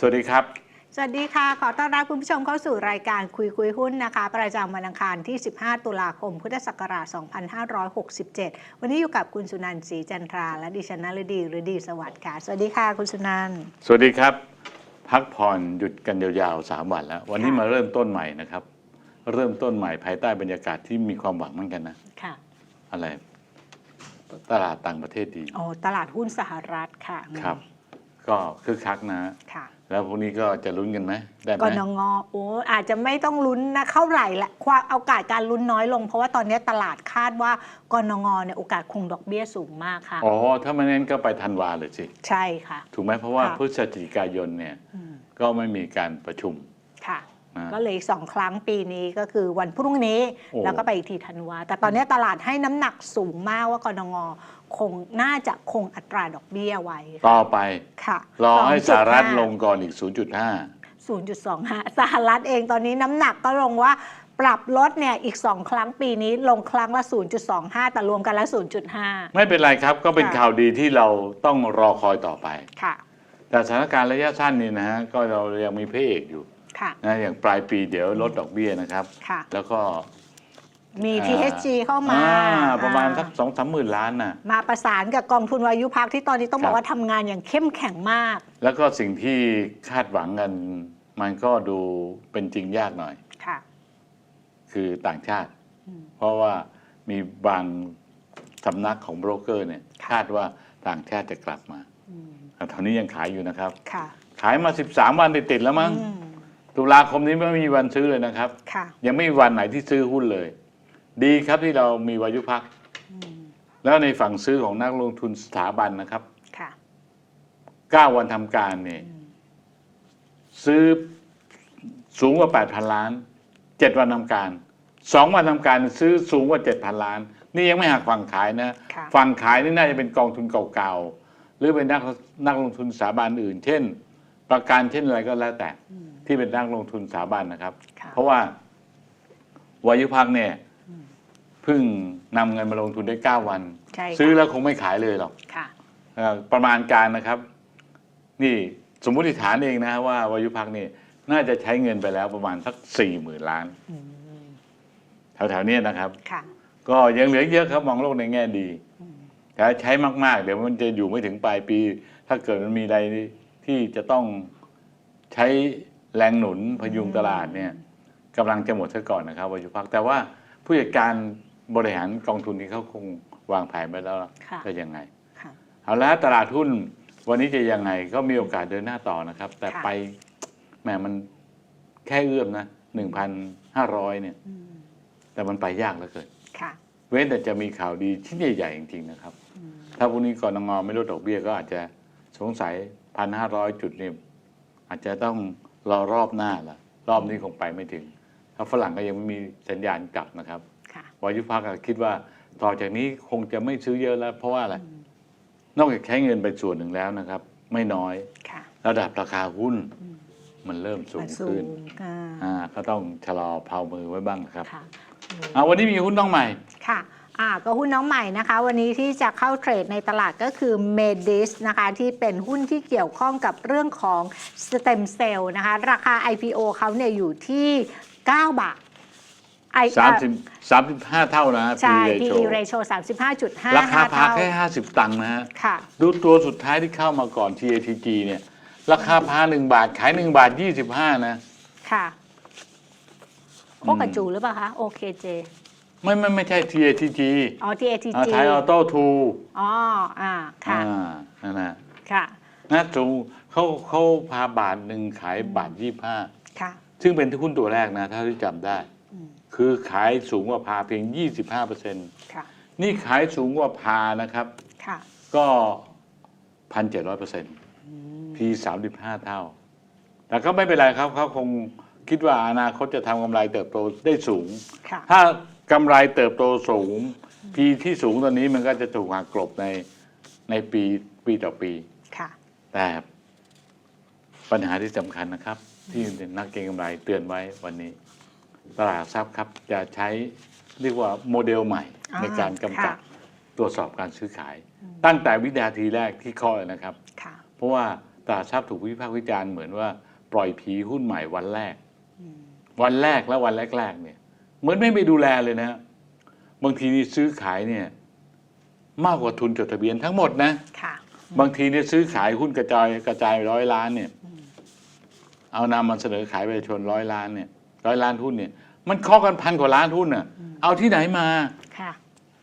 สวัสดีครับ สวัสดีค่ะ ขอต้อนรับคุณผู้ชมเข้าสู่รายการคุยคุยหุ้นนะคะ ประจำวันอังคารที่ 15 ตุลาคม พุทธศักราช 2567 วันนี้อยู่กับคุณสุนันท์ศรีจันทรา และดิฉันนฤดีหรือดีสวัสดิ์ค่ะ สวัสดีค่ะ คุณสุนันท์ สวัสดีครับ พักผ่อนหยุดกันยาวๆสามวันแล้ว วันนี้ค่ะมาเริ่มต้นใหม่นะครับ เริ่มต้นใหม่ภายใต้บรรยากาศที่มีความหวังเหมือนกันนะ ค่ะ อะไร ตลาดต่างประเทศดี โอ้ ตลาดหุ้นสหรัฐค่ะ ครับ ก็คึกคักนะ ค่ะ แล้วพวกนี้ก็จะลุ้นกันไหมได้ไหมกนงโอ้อาจจะไม่ต้องลุ้นนะเท่าไหร่ละความโอกาสการลุ้นน้อยลง เพราะว่าตอนนี้ตลาดคาดว่ากนงเนี่ยโอกาสคงดอกเบี้ยสูงมากค่ะอ๋อถ้าไม่นั้นก็ไปธันวาเลยสิใช่ค่ะ ถูกไหมเพราะว่าค่ะพฤศจิกายนเนี่ยอืมก็ไม่มีการประชุมค่ะนะก็เลยอีกสองครั้งปีนี้ก็คือวันพรุ่งนี้โอ้แล้วก็ไปอีกทีธันวาแต่ตอนนี้ตลาดให้น้ำหนักสูงมากว่ากรง คงน่าจะคงอัตราดอกเบี้ยไว้ต่อไปค่ะรอให้สหรัฐ2.5ลงก่อนอีก 0.5 0.25 สหรัฐเองตอนนี้น้ำหนักก็ลงว่าปรับลดเนี่ยอีก 2 ครั้งปีนี้ลงครั้งละ 0.25 แต่รวมกันแล้ว0.5 ไม่เป็นไรครับก็เป็นค่ะ ข่าวดีที่เราต้องรอคอยต่อไป ค่ะ แต่สถานการณ์ระยะสั้นนี่นะฮะก็เรายังมีพระเอกอยู่ค่ะ นะอย่างปลายปีเดี๋ยวลดดอกเบี้ยนะครับ ค่ะ แล้วก็ มีอ่า THG เข้ามาอ่ประมาณอ่สักสองสามหมื่นล้านน่ะ มาประสานกับกองทุนวายุพักที่ตอนนี้ต้องบอครักบว่าทำงานอย่างเข้มแข็งมาก แล้วก็สิ่งที่คาดหวังกัน มันก็ดูเป็นจริงยากหน่อย ค่ะ คือต่างชาติ อืม เพราะว่ามีบางสำนักของโบรกเกอร์เนี่ยค่ะคาดว่าต่างชาติจะกลับมาอืมแต่ตอนนี้ยังขายอยู่นะครับ ค่ะขายมา 13 วันติดๆแล้วมั้งอืมตุลาคมนี้ไม่มีวันซื้อเลยนะครับ ค่ะ ยังไม่มีวันไหนที่ซื้อหุ้นเลย ดีครับที่เรามีวายุพักอืมแล้วในฝั่งซื้อของนักลงทุนสถาบันนะครับค่ะ9วันทำการเนี่ยซื้อสูงกว่า 8,000 ล้าน 7 วันทำการ 2 วันทำการซื้อสูงกว่า 7,000 ล้าน นี่ยังไม่หักฝั่งขายนะค่ะฝั่งขายนี่น่าจะเป็นกองทุนเก่าๆ หรือเป็นนักนักลงทุนสถาบันอื่น เช่น ประกันเช่นอะไรก็แล้วแต่อืมที่เป็นนักลงทุนสถาบันนะครับค่ะเพราะว่าวายุพักเนี่ยเพิ่งนำเงินมาลงทุนได้ 9 วันใช่ค่ะซื้อแล้วคงไม่ขายเลยหรอกค่ะเอ่อประมาณการนะครับ นี่สมมุติฐานเองนะว่าวายุพักนี่น่าจะใช้เงินไปแล้วประมาณสักสี่หมื่นล้านอืมแถวๆเนี้ยนะครับค่ะก็ยังเหลือเยอะครับมองโลกในแง่ดีอืมแต่ใช้มาก ๆ เดี๋ยวมันจะอยู่ไม่ถึงปลายปี ถ้าเกิดมันมีอะไรที่จะต้องใช้แรงหนุนพยุงตลาดเนี่ยกำลังจะหมดซะก่อนนะครับวายุพักแต่ว่าผู้จัดการ บริหารกองทุนนี้เขาคงวางแผนไว้แล้วล่ะค่ะจะยังไงค่ะเอาละตลาดหุ้นวันนี้จะยังไงก็มีโอกาสเดินหน้าต่อนะครับ แต่ค่ะไปแหมมันแค่เอื้อมนะหนึ่งพันห้าร้อยเนี่ยอืมแต่มันไปยากเหลือเกินค่ะเว้นแต่จะมีข่าวดีชิ้นใหญ่ๆจริงๆนะครับอืมถ้าพรุ่งนี้กรงงไม่ลดดอกเบี้ยก็อาจจะสงสัยพันห้าร้อยจุดนี่อาจจะต้องรอรอบหน้าละรอบนี้คงไปไม่ถึงถ้าฝรั่งก็ยังไม่มีสัญญาณกลับนะครับ ค่ะวายุพักก็คิดว่าต่อจากนี้คงจะไม่ซื้อเยอะแล้ว เพราะว่าอะไร นอกจากใช้เงินไปส่วนหนึ่งแล้วนะครับ ไม่น้อยค่ะระดับราคาหุ้นอืมมันเริ่มสูงสูขึ้นงอ่าอ่าก็ต้องชะลอเพามือไว้บ้างนะครับค่ะอ่าวันนี้มีหุ้นน้องใหม่ค่ะอ่าก็หุ้นน้องใหม่นะคะ วันนี้ที่จะเข้าเทรดในตลาดก็คือ Medis นะคะที่เป็นหุ้นที่เกี่ยวข้องกับเรื่องของสเต็มเซลล์นะคะ ราคา IPO เขาเนี่ยอยู่ที่ 9 บาท ไอ30 35เท่านะใช่ PE PE ratio ratio 35.5ราคาพาเท่าแค่50ตังค์นะฮะ ค่ะ ดูตัวสุดท้ายที่เข้ามาก่อน TATG เนี่ย ราคาพา1บาท ขาย1บาท25นะ ค่ะโคกระจูหรือเปล่าคะ OKJ ไม่ไม่ไม่ใช่ TATG อ๋อ TATG ไทยออโต้ทูอ๋อ อ่า ค่ะอ่านั่นนะค่ะ นะจูเขาเขาพาบาทหนึ่งขายบาท25ค่ะ ซึ่งเป็นหุ้นตัวแรกนะ ถ้าที่จำได้อืม คือขายสูงกว่าพาเพียง 25เปอร์เซ็นต์ค่ะ นี่ขายสูงกว่าพานะครับ ค่ะ ก็พันเจ็ดร้อยเปอร์เซ็นต์พีสามสิบห้าเท่า แต่ก็ไม่เป็นไรครับเขาคงคิดว่าอนาคตจะทำกำไรเติบโตได้สูง ค่ะ ถ้ากำไรเติบโตสูงพีที่สูงตอนนี้มันก็จะถูกหักกลบในในปีปีต่อปี ค่ะ แต่ปัญหาที่สำคัญนะครับ ที่นักเก็งกำไรเตือนไว้วันนี้ ตลาดหลักทรัพย์ครับจะใช้เรียกว่าโมเดลใหม่อ่าในการกำกับค่ะตรวจสอบการซื้อขาย ตั้งแต่วินาทีแรกที่เคาะเลยนะครับค่ะเพราะว่าตลาดทรัพย์ถูกวิพากษ์วิจารณ์เหมือนว่าปล่อยผีหุ้นใหม่วันแรก วันแรกและวันแรกๆเนี่ยเหมือนไม่ไปดูแลเลยนะบางทีนี่ซื้อขายเนี่ยมากกว่าทุนจดทะเบียนทั้งหมดนะค่ะบางทีเนี่ยซื้อขายหุ้นกระจายกระจายร้อยล้านเนี่ย เอานำมาเสนอขายประชาชนร้อยล้านเนี่ย ร้อยล้านหุ้นเนี่ย มันเคาะกันพันกว่าล้านหุ้นน่ะ เอาที่ไหนมา ค่ะ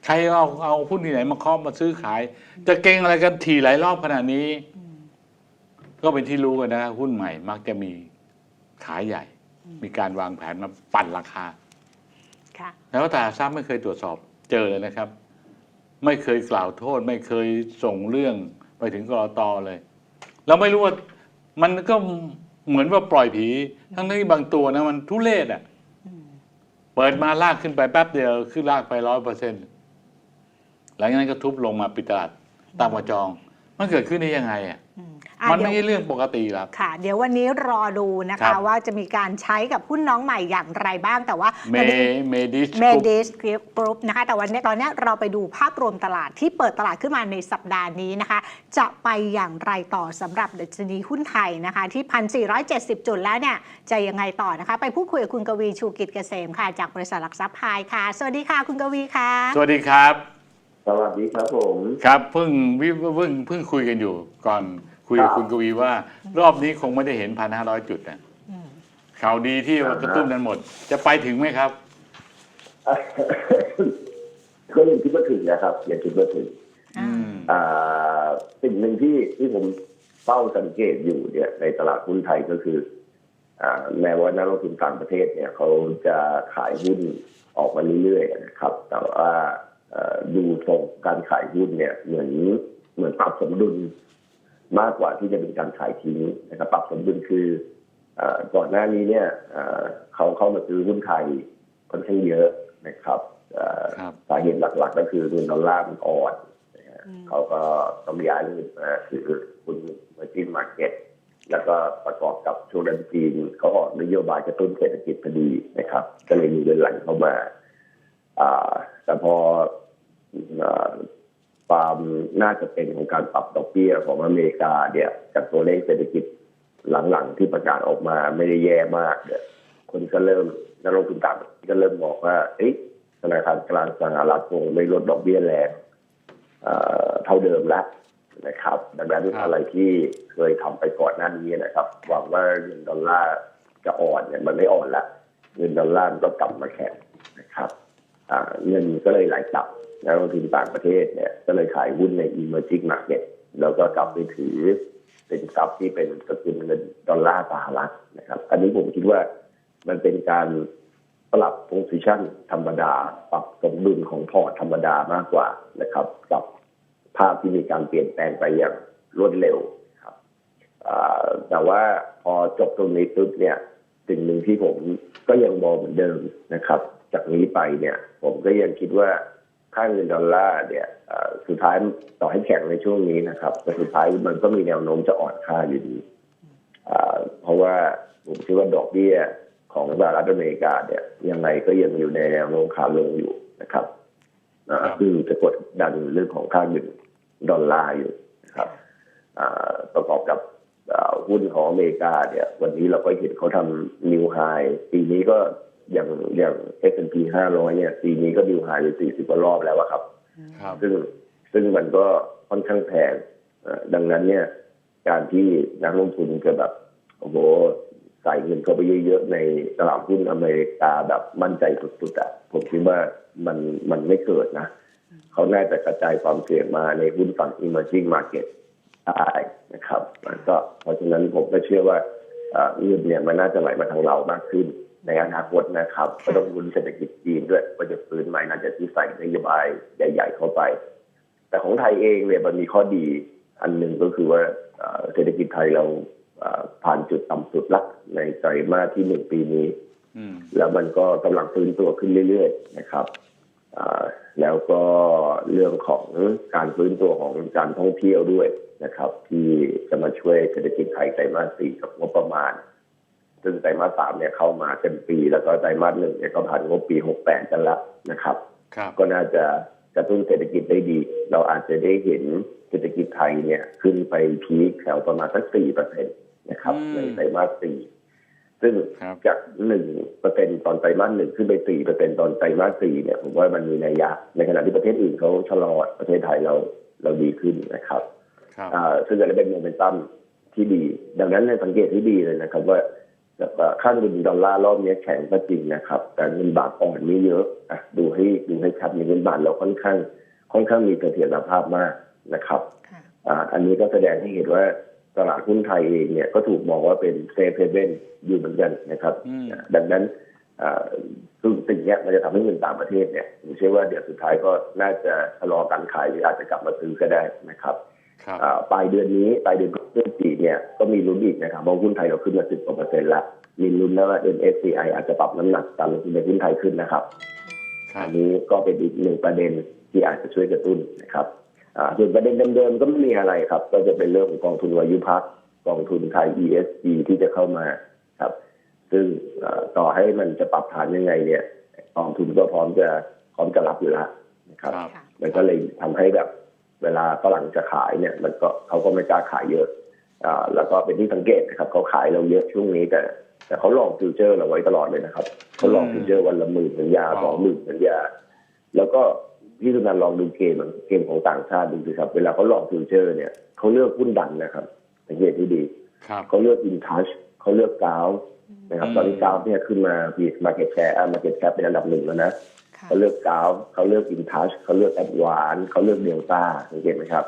ใครเอาเอาหุ้นที่ไหนมาเคาะมาซื้อขาย จะเก่งอะไรกันทีหลายรอบขนาดนี้ ก็เป็นที่รู้กันนะ หุ้นใหม่ มักจะมีขายใหญ่ มีการวางแผนมาปั่นราคา ค่ะ แล้วตลาดทรัพย์ไม่เคยตรวจสอบเจอเลยนะครับ ไม่เคยกล่าวโทษ ไม่เคยส่งเรื่องไปถึงกรตเลย เราไม่รู้ว่ามันก็ เหมือนว่าปล่อยผี ทั้งที่บางตัวนะมันทุเรศอะเปิดมาลากขึ้นไปแป๊บเดียวขึ้นลากไปร้อยเปอร์เซ็นต์หลังจากนั้นก็ทุบลงมาปิดตลาดตามกระจอง มันเกิดขึ้นได้ยังไงอะ มอะมันเดี๋ไม่ยวใช่เรื่องปกติหรอกค่ะ เดี๋ยววันนี้รอดูนะครัคะบว่าจะมีการใช้กับหุ้นน้องใหม่อย่างไรบ้างแต่ว่าเมวันนี้เมดิสเมดิสกรุ๊ปนะคะ แต่วันนี้ตอนนี้เราไปดูภาพรวมตลาดที่เปิดตลาดขึ้นมาในสัปดาห์นี้นะคะ จะไปอย่างไรต่อสำหรับดัชนีหุ้นไทยนะคะ ที่ 1,470 จุดแล้วเนี่ยจะยังไงต่อนะคะ ไปพูดคุยกับคุณกวีชูกิจเกษมค่ะ จากบริษัทหลักทรัพย์พายค่ะ สวัสดีค่ะ คุณกวีค่ะ สวัสดีครับ สวัสดีครับผมครับเพิ่งวิเพิ่งเพิ่งคุยกันอยู่ ก่อนคุยกับครับคุณกวีว่า รอบนี้คงไม่ได้เห็นพันห้าร้อยจุดนะอืมข่าวดีที่ว่ากระตุ้นนั้นหมด จะไปถึงไหมครับก็ยังคิดว่าถึงนะครับยังคิดว่าถึงอ่าอ่าสิ่งหนึ่งที่ที่ผมเฝ้าสังเกตอยู่เนี่ย ในตลาดหุ้นไทยก็คืออ่าแม้ว่านักลงทุนต่างประเทศเนี่ย เขาจะขายหุ้นออกมาเรื่อยๆนะครับ แต่ว่าเอ่อ ดูทรงการขายหุ้นเนี่ยเหมือนเหมือนปรับสมดุลมากกว่าที่จะเป็นการขายทิ้งนะครับ ปรับสมดุลคือเอ่อก่อนหน้านี้เนี่ยเอ่อเขาเข้ามาซื้อหุ้นไทยค่อนข้างเยอะนะครับเอ่อครับสาเหตุหลักๆ ก็คือเงินดอลลาร์มันอ่อนนะฮะอืมเขาก็ต้องย้ายเงินมาถือหุ้นเมอร์จินมาร์เก็ตแล้วก็ประกอบกับช่วงนั้นจีนเขาออกนโยบายกระตุ้นเศรษฐกิจพอดีนะครับ ก็เลยมีเงินไหลเข้ามาอ่าแต่พออ่า ความน่าจะเป็นของการปรับดอกเบี้ยของอเมริกาเนี่ยจากตัวเลขเศรษฐกิจหลังๆที่ประกาศออกมาไม่ได้แย่มากเนี่ยคนก็เริ่มนักลงทุนต่างประเทศก็เริ่มบอกว่าเอ๊ะธนาคารกลางสหรัฐคงไม่ลดดอกเบี้ยแรงเอ่อเท่าเดิมแล้วนะครับ ดังนั้นครับอะไรที่เคยทำไปก่อนหน้านี้นะครับ หวังว่าเงินดอลลาร์จะอ่อนเนี่ยมันไม่อ่อนละเงินดอลลาร์มันก็กลับมาแข็งนะครับอ่าเงินก็เลยไหลกลับ นักลงทุนต่างประเทศเนี่ยก็เลยขายหุ้นใน emerging market แล้วก็กลับไปถือเป็นทรัพย์ที่เป็นสกุลเงินดอลลาร์สหรัฐนะครับ อันนี้ผมคิดว่ามันเป็นการปรับ position ธรรมดา ปรับสมดุลของพอร์ตธรรมดามากกว่านะครับ กับภาพที่มีการเปลี่ยนแปลงไปอย่างรวดเร็วครับแต่ว่าพอจบตรงนี้ปุ๊บเนี่ยสิ่งหนึ่งที่ผมก็ยังมองเหมือนเดิมนะครับ จากนี้ไปเนี่ย ผมก็ยังคิดว่า ค่าเงินดอลลาร์เนี่ยเอ่อสุดท้ายต่อให้แข็งในช่วงนี้นะครับแต่สุดท้ายมันก็มีแนวโน้มจะอ่อนค่าอยู่ดีอ่าเพราะว่าผมคิดว่าดอกเบี้ยของสหรัฐอเมริกาเนี่ยยังไงก็ยังอยู่ในแนวโน้มขาลงอยู่นะครับอ่าครับซึ่งจะกดดันเรื่องของค่าเงินดอลลาร์อยู่นะครับอ่าประกอบกับอ่าหุ้นของอเมริกาเนี่ย วันนี้เราก็เห็นเขาทำนิวไฮปีนี้ก็ อย่างอย่าง S&P 500 เนี่ยปีนี้ก็นิวไฮไป40กว่ารอบแล้วอะครับครับ ซึ่งซึ่งมันก็ค่อนข้างแพงเอ่อดังนั้นเนี่ย การที่นักลงทุนจะแบบโอ้โหใส่เงินเข้าไปเยอะๆในตลาดหุ้นอเมริกาแบบมั่นใจสุดๆอะผมคิดว่ามันมันไม่เกิดนะเขาน่าจะกระจายความเสี่ยงมาในหุ้นฝั่ง emerging market ได้นะครับมันก็เพราะฉะนั้นผมก็เชื่อว่าเอ่อเงินเนี่ยมันน่าจะไหลมาทางเรามากขึ้น ในอนาคตนะครับก็ต้องรุนเศรษฐกิจจีนด้วยว่าจะฟื้นไหมน่าจะที่ใส่นโยบายใหญ่ ๆ เข้าไป แต่ของไทยเองเนี่ยมันมีข้อดีอันหนึ่งก็คือว่าเอ่อเศรษฐกิจไทยเราเอ่อผ่านจุดต่ำสุดละในไตรมาสที่หนึ่งปีนี้อืมแล้วมันก็กำลังฟื้นตัวขึ้นเรื่อยๆนะครับอ่าแล้วก็เรื่องของการฟื้นตัวของการท่องเที่ยวด้วยนะครับ ที่จะมาช่วยเศรษฐกิจไทยไตรมาสสี่กับงบประมาณ ซึ่งไตรมาสสามเนี่ยเข้ามาเต็มปี แล้วก็ไตรมาสหนึ่งเนี่ยก็ผ่านงบปีหกแปดกันแล้วนะครับครับ ก็น่าจะกระตุ้นเศรษฐกิจได้ดี เราอาจจะได้เห็นเศรษฐกิจไทยเนี่ยขึ้นไปพีคแถวประมาณสักสี่เปอร์เซ็นตนะครับอืมในไตรมาสสี่ซึ่งครับจากหนึ่งเปอร์เซ็นตอนไตรมาสหนึ่งขึ้นไปสี่เปอร์เซ็นตอนไตรมาสสี่เนี่ยผมว่ามันมีนัยยะ ในขณะที่ประเทศอื่นเขาชะลอประเทศไทยเราเราดีขึ้นนะครับครับอ่าซึ่งก็จะเป็นโมเมนตัมที่ดี ดังนั้นในยสังเกตที่ดีเลยนะครับ ว่าแบบว่า ค่าเงินดอลลาร์รอบนี้แข็งก็จริงนะครับ แต่เงินบาทอ่อนไม่เยอะอะดูให้ดูให้ชัดเงินบาทเราค่อนข้าง ค่อนข้างมีเสถียรภาพมากนะครับค่ะอ่าอันนี้ก็แสดงให้เห็นว่าตลาดหุ้นไทยเองเนี่ยก็ถูกมองว่าเป็นเซฟเฮเว่นอยู่เหมือนกันนะครับอืมดังนั้นอ่าซึ่งสิ่งเนี้ยมันจะทำให้เงินต่างประเทศเนี่ยผมเชื่อว่าเดี๋ยวสุดท้ายก็น่าจะชะลอการขายหรืออาจจะกลับมาซื้อก็ได้นะครับครับอ่า ปลายเดือนนี้ปลายเดือนพฤศจิกเนี่ยก็มีลุ้นอีกนะครับเพราะหุ้นไทยเราขึ้นมาสิบกว่าเปอร์เซ็นต์ละมีลุ้นนะว่า MSCI อาจจะปรับน้ำหนักการลงทุนในหุ้นไทยขึ้นนะครับครัอับนนี้ก็เป็นอีกหนึ่งประเด็นที่อาจจะช่วยกระตุ้นนะครับอ่าส่วนประเด็นเดิมๆก็ไม่มีอะไรครับ ก็จะเป็นเรื่องของกองทุนวายุพักกองทุนไทย ESG ที่จะเข้ามาครับ ซึ่งเอ่อต่อให้มันจะปรับฐานยังไงเนี่ยกองทุนก็พร้อมจะพร้อมจะรับอยู่แล้วนะครับครับค่ะมันก็เลยทำให้แบบ เวลาฝรั่งจะขายเนี่ยมันก็เขาก็ไม่กล้าขายเยอะอ่าแล้วก็เป็นที่สังเกตนะครับเขาขายเราเยอะช่วงนี้แต่ แต่เขาลองฟิวเจอร์เราไว้ตลอดเลยนะครับเขาลองอืมฟิวเจอร์วันละหมื่นสัญญาอ๋อสองหมื่นสัญญา แล้วก็พี่สุนันท์ลองดูเกมอะเกมของต่างชาติดูสิครับ เวลาเขาลองฟิวเจอร์เนี่ยเขาเลือกหุ้นดันนะครับสังเกตที่ดีครับเขาเลือกอินทัชเขาเลือกกาวนะครับอืมตอนนี้กาวเนี่ยขึ้นมาบีมาเก็ตแชร์มาเก็ตแคปเป็นอันดับหนึ่งแล้วนะค่ะ เขาเลือกกาวเขาเลือกอินทัชเขาเลือกแอดวานเขาเลือกเดลต้าสังเกตไหมครับ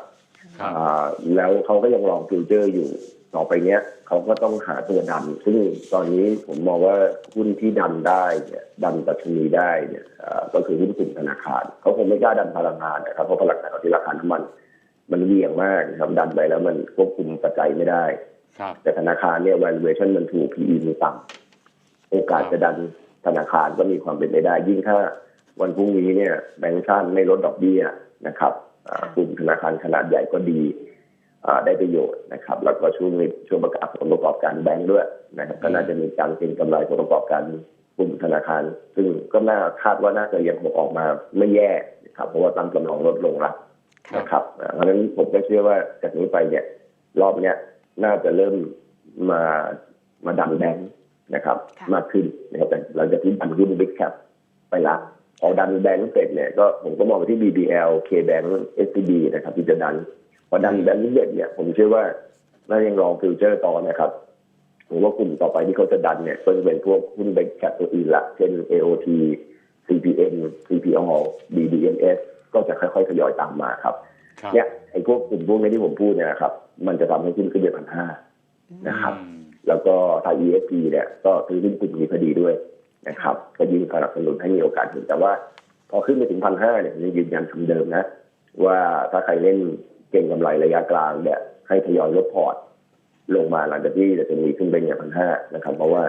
ครับอ่าแล้วเขาก็ยังลองฟิวเจอร์อยู่ต่อไปเนี้ยเขาก็ต้องหาตัวดัน ซึ่งตอนนี้ผมมองว่าหุ้นที่ดันได้เนี่ยดันดัชนีได้เนี่ยอ่าก็คือหุ้นกลุ่มธนาคารเขาคงไม่กล้าดันพลังงานนะครับเพราะพลังงานที่ราคาน้ำมัน มันเหวี่ยงมากนะครับดันไปแล้วมันควบคุมปัจจัยไม่ได้ครับแต่ธนาคารเนี่ย valuation มันถูก PE มันต่ำโอกาสครับจะดันธนาคารก็มีความเป็นไปได้ ยิ่งถ้า วันพรุ่งนี้เนี่ยแบงก์ชาติไม่ลดดอกเบี้ยนะครับอ่ากลุ่มธนาคารขนาดใหญ่ก็ดีอ่าได้ประโยชน์นะครับ แล้วก็ช่วงนี้ช่วงประกาศผลประกอบการแบงก์ด้วยนะครับก็น่าจะมีการเก็งกำไรผลประกอบการกลุ่มธนาคาร ซึ่งก็น่าคาดว่าน่าจะยังคงออกมาไม่แย่นะครับเพราะว่าตั้งกำลังลดลงละครับนะครับอ่าเพราะฉะนั้นผมก็เชื่อว่าจากนี้ไปเนี่ย รอบเนี้ยน่าจะเริ่มมามาดันแบงค์นะครับค่ะมากขึ้นนะครับแต่หลังจากที่ดันหุ้นบิ๊กแคปไปละ พอดันแบงค์เสร็จเนี่ยก็ผมก็มองไปที่ BBL KBank SCB นะครับที่จะดันพอดันแบงค์เด็ดเนี่ยผมเชื่อว่าน่ายังลองฟิวเจอร์ต่อนะครับผมว่ากลุ่มต่อไปที่เขาจะดันเนี่ยก็จะเป็นพวกหุ้นบิ๊กแคปตัวอื่นละเช่น AOT CPN CPO BDMs ก็จะค่อยๆทยอยตามมาครับครับเนี่ยไอ้พวกกลุ่มพวกนี้ที่ผมพูดเนี่ยนะครับ มันจะทำให้ขึ้นขึ้นไปพันห้านะครับอืมแล้วก็ทาง ESG เนี่ยก็ซื้อหุ้นกลุ่มนี้พอดีด้วย นะครับ ก็ยิ่งสนับสนุนให้มีโอกาสขึ้นแต่ว่า พอขึ้นไปถึงพันห้าเนี่ยผมยังยืนยันคำเดิมนะ ว่าถ้าใครเล่นเก่งกำไรระยะกลางเนี่ยให้ทยอยลดพอร์ตลงมาหลังจากที่จะมีขึ้นไปเนี่ยพันห้านะครับ เพราะว่า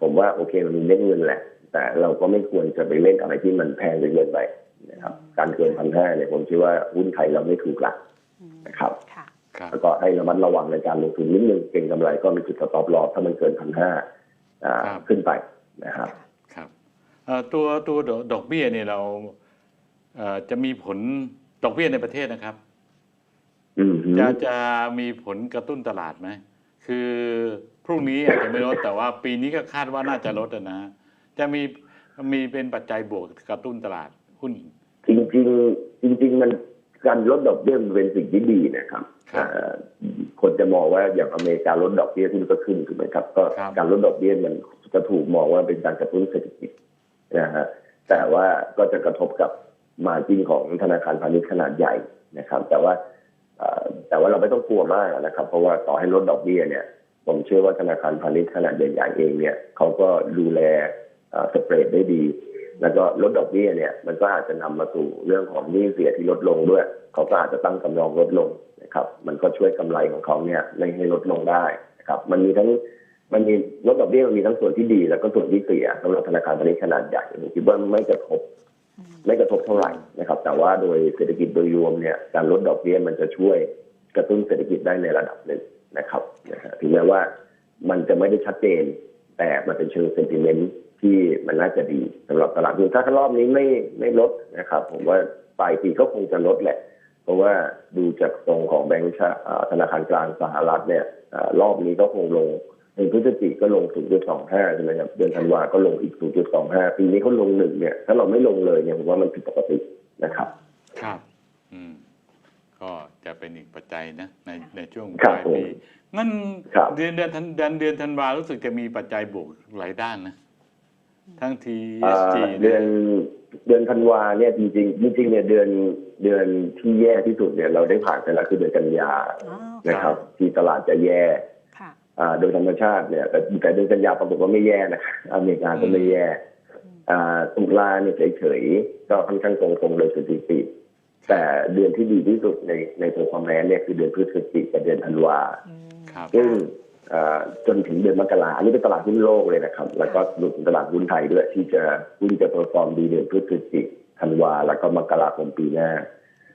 ผมว่าโอเคมันมีเล่นเงินแหละ แต่เราก็ไม่ควรจะไปเล่นอะไรที่มันแพงจนเกินไปนะครับ การเกินพันห้าเนี่ยผมคิดว่าหุ้นไทยเราไม่ถูกละนะครับค่ะครับแล้วก็ให้ระมัดระวังในการลงทุนนิดนึงเก่งกำไรก็มีจุดสต็อปลอถ้ามันเกินพันห้าครับขึ้นไปนะครับครับเอ่อ ตัวตัวดอกดอกเบี้ยเนี่ยเราเอ่อจะมีผลดอกเบี้ยในประเทศนะครับอืมฮึจะจะมีผลกระตุ้นตลาดไหมคือพรุ่งนี้อาจจะไม่ลดแต่ว่าปีนี้ก็คาดว่าน่าจะลดอะนะจะมีมีเป็นปัจจัยบวกกระตุ้นตลาดหุ้นจริงๆจริงๆมันการลดดอกเบี้ยมันเป็นสิ่งที่ดีนะครับครับเอ่อคนจะมองว่าอย่างอเมริกาลดดอกเบี้ยหุ้นก็ขึ้นถูกไหมครับ ก็ครับการลดดอกเบี้ยมันจะถูกมองว่าเป็นการกระตุ้นเศรษฐกิจ นะฮะแต่ว่าก็จะกระทบกับมาจิ้นของธนาคารพาณิชย์ขนาดใหญ่นะครับ แต่ว่าแต่ว่าเราไม่ต้องกลัวมากนะครับ เพราะว่าต่อให้ลดดอกเบี้ยเนี่ย ผมเชื่อว่าธนาคารพาณิชย์ขนาดใหญ่ๆเองเนี่ยเขาก็ดูแลสเปรดได้ดี แล้วก็ลดดอกเบี้ยเนี่ย มันก็อาจจะนำมาสู่เรื่องของหนี้เสียที่ลดลงด้วย เขาก็อาจจะตั้งกำรองลดลงนะครับ มันก็ช่วยกำไรของเขาเนี่ยไม่ให้ลดลงได้นะครับ มันมีทั้ง มันมีลดดอกเบี้ยมันมีทั้งส่วนที่ดี แล้วก็ส่วนที่เสียสำหรับธนาคารพาณิชย์ขนาดใหญ่ผมคิดว่าไม่กระทบไม่กระทบเท่าไหร่นะครับ แต่ว่าโดยเศรษฐกิจโดยรวมเนี่ยการลดดอกเบี้ยมันจะช่วยกระตุ้นเศรษฐกิจได้ในระดับหนึ่งนะครับนะฮะถึงแม้ว่ามันจะไม่ได้ชัดเจน แต่มันเป็นเชิงเซนติเมนต์ที่มันน่าจะดีสำหรับตลาดหุ้นถ้ารอบนี้ไม่ไม่ลดนะครับ ผมว่าปลายปีก็คงจะลดแหละ เพราะว่าดูจากทรงของแบงก์ชาธนาคารกลางสหรัฐเนี่ยอรอบนี้ก็คงลง เดือนพฤศจิกก็ลง 0.25 ใช่ไหมครับ เดือนธันวาก็ลงอีก 0.25 ปีนี้เขาลงหนึ่งเนี่ย ถ้าเราไม่ลงเลยเนี่ยผมว่ามันผิดปกตินะครับ ครับ อืม ก็จะเป็นอีกปัจจัยนะ ในในช่วงปครับลายปีผมงั้นครับเดือนเดือนธันเดือนเดือนธันวารู้สึกจะมีปัจจัยบวกหลายด้านนะ ทั้งทีเอ่เอสอจีเดือนเดือนธันวาเนี่ยจริงๆจริงๆเนี่ยเดือนเดือนที่แย่ที่สุดเนี่ยเราได้ผ่านไปแล้วคือเดือนกันยาอ๋อนะครับ ที่ตลาดจะแย่ค่ะอ่า โดยธรรมชาติเนี่ยแต่แต่เดือนกันยาปรากฏว่าไม่แย่นะครับอเมริกาก็ไม่แย่อ่าตุลาเนี่ยเฉยๆก็ค่อนข้างตรงๆโดยสถิติแต่เดือนที่ดีที่สุดในในตัวความแมนเนี่ยคือเดือนพฤศจิกกับเดือนธันวาอืมครับซึ่งอ่าจนถึงเดือนมกราอันนี้เป็นตลาดหุ้นโลกเลยนะครับ แล้วก็รวมถึงตลาดหุ้นไทยด้วยที่จะหุ้นจะเปอร์ฟอร์มดีเดือนพฤศจิกธันวา แล้วก็มกราคมปีหน้า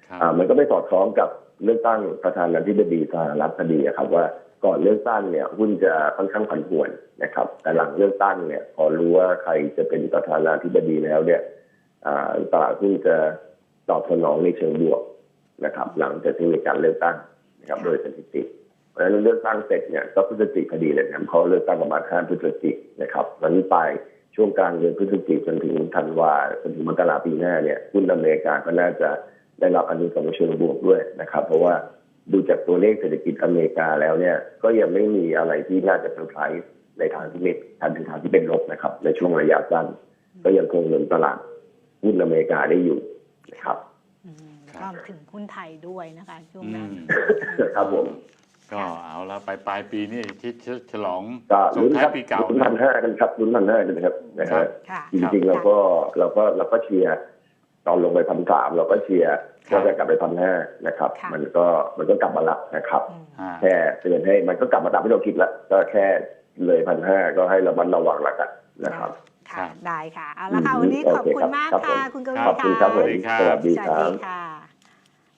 ครับอ่ามันก็ไม่สอดคล้องกับเลือกตั้งประธานาธิบดีสหรัฐพอดีอะครับว่า ก่อนเลือกตั้งเนี่ยหุ้นจะค่อนข้างผันผวนนะครับ แต่หลังเลือกตั้งเนี่ยพอรู้ว่าใครจะเป็นประธานาธิบดีแล้วเนี่ยตลาดหุ้นจะตอบสนองในเชิงบวกนะครับ หลังจากที่มีการเลือกตั้งนะครับ โดยสถิติเพราะฉะนั้นเลือกตั้งเสร็จเนี่ยก็พฤศจิกพอดีเลยนะครับเขาเลือกตั้งประมาณ5พฤศจิกนะครับวันนี้ไปช่วงกลางเดือนพฤศจิกจนถึงธันวาจนถึงมกราปีหน้าเนี่ยหุ้นอเมริกาก็น่าจะได้รับอนุสงส์เชิงบวกด้วยนะครับ เพราะว่า ดูจากตัวเลขเศรษฐกิจอเมริกาแล้วเนี่ย ก็ยังไม่มีอะไรที่น่าจะเซอร์ไพรส์ในทางที่ไม่ทางทางที่เป็นลบนะครับ ในช่วงระยะสั้น ก็ยังคงหนุนตลาดหุ้นอเมริกาได้อยู่นะครับอืมครัก็บถึงหุ้นไทยด้วยนะคะช่วงอืนั้นมครับผมก็เอาละไปปลายปีนี่ที่ฉลองก็ส่งลุ้นท้าคยรับปีเก่าลุ้นพันห้ากันครับลุ้นพันห้ากันนะครับนะครัฮะบค่ะจริงๆเราก็เราก็เราก็เชียร์ ตอนลงไปพันสามเราก็เชียร์ครัก็บจะกลับไปพันห้านะครับ ค่ะ มันก็มันก็กลับมาละนะครับ อืม อ่าแค่เตือนให้มันก็กลับมาตามที่เราคิดละก็แค่เลยพันห้าก็ให้ระมัดระวังละกันนะครับ ค่ะ ได้ค่ะ เอาละค่ะ อืมวันนี้โอขอบเคคุณครับมากครับค่ะ ผม คุณกวีขอบคุณครับะผมสวัสดีครับสวัสดีสควัสรับ ดีค่ะ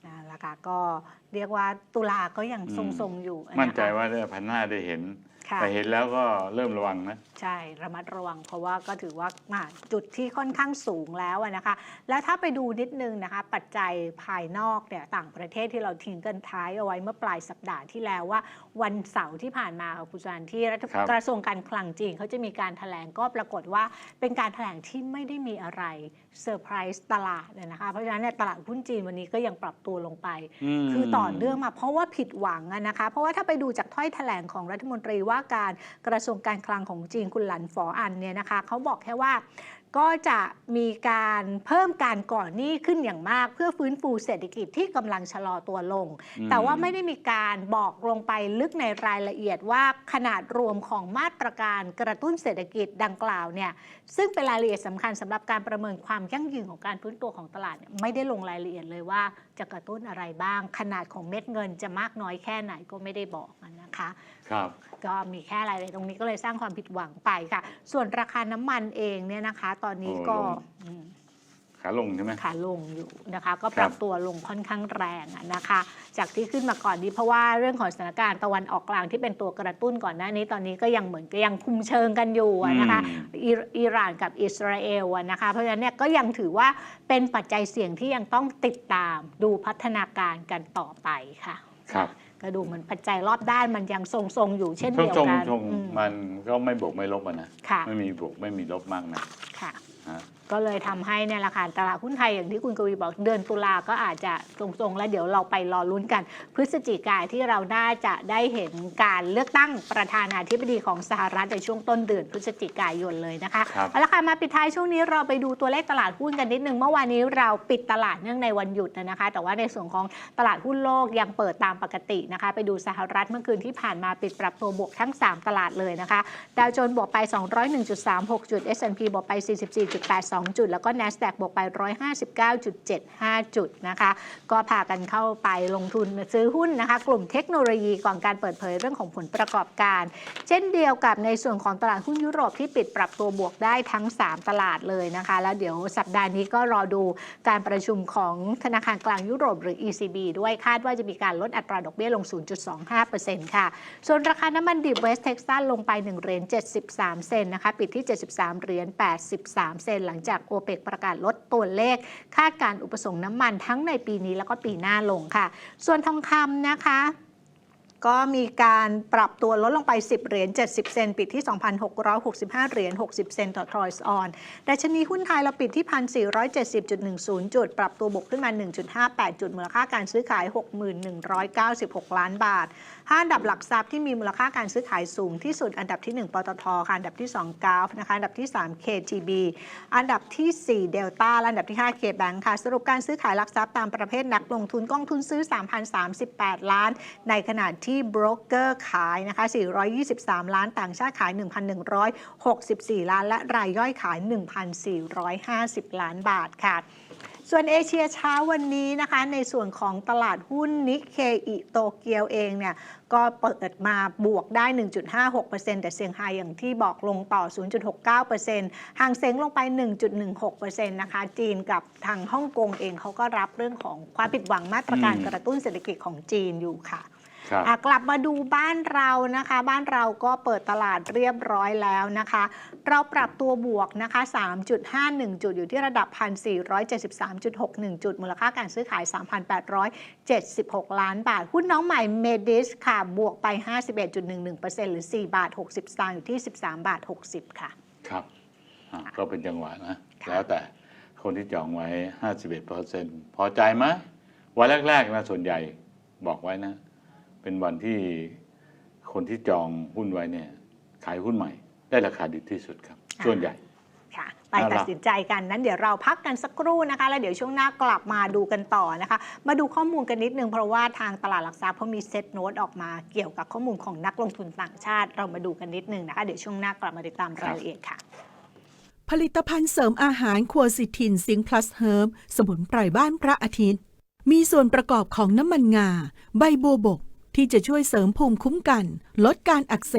นั่นแหละค่ะก็เรียกว่าตุลาก็ยังทรงๆอยู่นะคะ มั่นใจว่าได้พันห้าได้เห็น ค่ะ แต่เห็นแล้วก็เริ่มระวังนะ ใช่ระมัดระวังเพราะว่าก็ถือว่ามาจุดที่ค่อนข้างสูงแล้วอะนะคะ แล้วถ้าไปดูนิดนึงนะคะ ปัจจัยภายนอกเนี่ยต่างประเทศที่เราทิ้งกันท้ายเอาไว้เมื่อปลายสัปดาห์ที่แล้วว่า วันเสาร์ที่ผ่านมาค่ะคุณจานที่รัฐครับ กระทรวงการคลังจีนเขาจะมีการแถลงก็ปรากฏว่าเป็นการแถลงที่ไม่ได้มีอะไรเซอร์ไพรส์ตลาดเลยนะคะเพราะฉะนั้นเนี่ยตลาดหุ้นจีนวันนี้ก็ยังปรับตัวลงไป ม คือต่อเนื่องมาเพราะว่าผิดหวังอะนะคะ เพราะว่าถ้าไปดูจากถ้อยแถลงของรัฐมนตรีว่าการกระทรวงการคลังของจีนคุณหลันฝออันเนี่ยนะคะเขาบอกแค่ว่าก็จะมีการเพิ่มการก่อนหนี้ขึ้นอย่างมาก เพื่อฟื้นฟูเศรษฐกิจที่กำลังชะลอตัวลงอืมแต่ว่าไม่ได้มีการบอกลงไปลึกในรายละเอียดว่าขนาดรวมของมาตรการกระตุ้นเศรษฐกิจดังกล่าวเนี่ยซึ่งเป็นรายละเอียดสำคัญสำหรับการประเมินความยั่งยืนของการฟื้นตัวของตลาดเนี่ยไม่ได้ลงรายละเอียดเลยว่าจะกระตุ้นอะไรบ้าง ขนาดของเม็ดเงินจะมากน้อยแค่ไหนก็ไม่ได้บอกนะคะ ครับก็มีแค่รายละเอียดตรงนี้ก็เลยสร้างความผิดหวังไปค่ะ ส่วนราคาน้ำมันเองเนี่ยนะคะ ตอนนี้ก็โอ้ลงอืม ขาลงใช่ไหม ขาลงอยู่นะคะ ก็ครับปรับตัวลงค่อนข้างแรงอะนะคะ จากที่ขึ้นมาก่อนนี้เพราะว่าเรื่องของสถานการณ์ตะวันออกกลางที่เป็นตัวกระตุ้นก่อนหน้านี้ตอนนี้ก็ยังเหมือนก็ยังคุมเชิงกันอยู่อะนะคะอืม อิอิหร่านกับอิสราเอลอะนะคะเพราะฉะนั้นเนี่ยก็ยังถือว่าเป็นปัจจัยเสี่ยงที่ยังต้องติดตามดูพัฒนาการกันต่อไปค่ะ ครับ ก็ดูเหมือนปัจจัยรอบด้านมันยังทรงๆอยู่เช่นช่วเดีงยวชงกันชงอืมมันก็ไม่บวกไม่ลบอะนะค่ะ ไม่มีบวกไม่มีลบมากนะค่ะ ฮะ ก็เลยทำให้เนี่ยแหละค่ะตลาดหุ้นไทยอย่างที่คุณกวีบอกเดือนตุลาก็อาจจะทรงๆ แล้วเดี๋ยวเราไปรอลุ้นกัน พฤศจิกายนที่เราน่าจะได้เห็นการเลือกตั้งประธานาธิบดีของสหรัฐในช่วงต้นเดือนพฤศจิกายนเลยนะคะครับเอาละค่ะมาปิดท้ายช่วงนี้เราไปดูตัวเลขตลาดหุ้นกันนิดนึงเมื่อวานนี้เราปิดตลาดเนื่องในวันหยุดนะคะ แต่ว่าในส่วนของตลาดหุ้นโลกยังเปิดตามปกตินะคะ ไปดูสหรัฐเมื่อคืนที่ผ่านมาปิดปรับตัวบวกทั้ง 3 ตลาดเลยนะคะดาวโจนส์บวกไป 201.36 จุด S&P บวกไป 44.82จุด แล้วก็ NASDAQ บวกไป 159.75 จุดนะคะ ก็พากันเข้าไปลงทุนซื้อหุ้นนะคะ กลุ่มเทคโนโลยีก่อนการเปิดเผยเรื่องของผลประกอบการ เช่นเดียวกับในส่วนของตลาดหุ้นยุโรปที่ปิดปรับตัวบวกได้ทั้ง 3 ตลาดเลยนะคะ แล้วเดี๋ยวสัปดาห์นี้ก็รอดูการประชุมของธนาคารกลางยุโรปหรือ ECB ด้วยคาดว่าจะมีการลดอัตราดอกเบี้ยลง 0.25%ค่ะ ส่วนราคาน้ำมันดิบเวสเท็กซัสลงไป1เหรียญ73 เซนนะคะ ปิดที่ 73เหรียญ83 เซนหลังจากโอเปกประกาศลดตัวเลข คาดการอุปสงค์น้ำมันทั้งในปีนี้แล้วก็ปีหน้าลงค่ะ ส่วนทองคำนะคะก็มีการปรับตัวลดลงไป 10 เหรียญ 70 เซนปิดที่ 2,665 เหรียญ 60 เซนต์ต่อทรอยส์ออนดัชนีหุ้นไทยเราปิดที่ 1,470.10 จุด ปรับตัวบวกขึ้นมา 1.58 จุด มูลค่าการซื้อขาย 6196 ล้านบาท 5อันดับหลักทรัพย์ที่มีมูลค่าการซื้อขายสูงที่สุดอันดับที่ 1ปตทค่ะอันดับที่2กาฟนะคะอันดับที่ 3 KTB อันดับที่ 4 เดลต้าและอันดับที่5เคแบงค่ะ สรุปการซื้อขายหลักทรัพย์ตามประเภทนักลงทุนกองทุนซื้อ 3,038 ล้าน ในขณะที่บรกเกอร์ขายนะคะ423 ล้านต่างชาติขาย 1,164 ล้าน และรายย่อยขาย 1,450 ล้านบาทค่ะ ส่วนเอเชียเช้าวันนี้นะคะในส่วนของตลาดหุ้นนิเคอิโตเกียวเองเนี่ยก็เปิดมาบวกได้ 1.56%แต่เซี่ยงไฮ้อย่างที่บอกลงต่อ 0.69%ห่างเซ็งลงไป 1.16%นะคะจีนกับทางฮ่องกงเองเขาก็รับเรื่องของความผิดหวังมาตรการกระตุ้นเศรษฐกิจของจีนอยู่ค่ะ กลับมาดูบ้านเรานะคะ บ้านเราก็เปิดตลาดเรียบร้อยแล้วนะคะ เราปรับตัวบวกนะคะ 3.51 จุดอยู่ที่ระดับ 1,473.61 จุด มูลค่าการซื้อขาย 3,876 ล้านบาท หุ้นน้องใหม่เมดิสค่ะ บวกไป 51.11%หรือ 4 บาท 60สตางค์อยู่ที่ 13 บาท 60 ค่ะ ครับอะก็เป็นจังหวะนะค่ะแล้วแต่คนที่จองไว้ 51เปอร์เซ็นต์พอใจไหมวันแรกๆนะส่วนใหญ่บอกไว้นะ เป็นวันที่คนที่จองหุ้นไว้เนี่ยขายหุ้นใหม่ ได้ราคาดีที่สุดครับ ส่วนใหญ่ค่ะไปตัดสินใจกันนั้นเดี๋ยวเราพักกันสักครู่นะคะ แล้วเดี๋ยวช่วงหน้ากลับมาดูกันต่อนะคะ มาดูข้อมูลกันนิดนึงเพราะว่าทางตลาดหลักทรัพย์เขามีเซตโน้ตออกมาเกี่ยวกับข้อมูลของนักลงทุนต่างชาติ เรามาดูกันนิดนึงนะคะ เดี๋ยวช่วงหน้ากลับมาติดตามรายละเอียดค่ะผลิตภัณฑ์เสริมอาหารครัวซิทินซิงพลัสเฮิร์บสมุนไพรบ้านพระอาทิตย์ มีส่วนประกอบของน้ำมันงา ใบบัวบก ที่จะช่วยเสริมภูมิคุ้มกัน ลดการอักเสบ